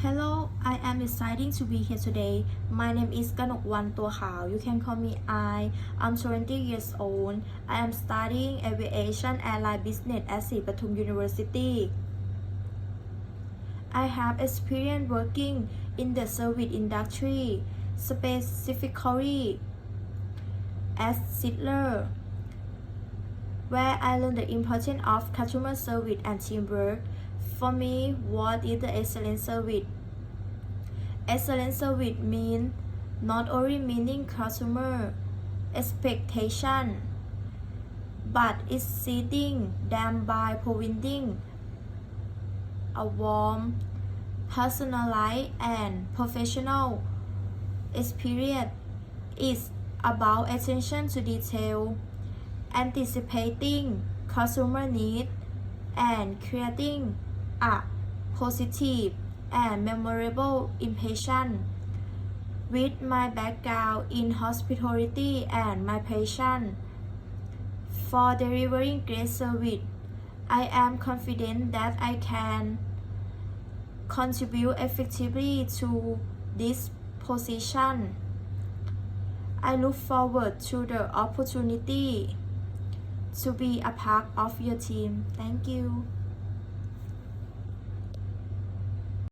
Hello, I am excited to be here today. My name is Ganokwan Tua Khao. You can call me I. I'm 20 years old. I am studying aviation and airline business at Sri University. I have experience working in the service industry, specifically as settler, where I learned the importance of customer service and teamwork. For me, what is the excellent service? Excellent service means not only meeting customer expectation, but exceeding them by providing a warm, personalized, and professional experience. It's about attention to detail, anticipating customer needs, and creating a positive and memorable impression. With my background in hospitality and my passion for delivering great service, I am confident that I can contribute effectively to this position. I look forward to the opportunity to be a part of your team. Thank you.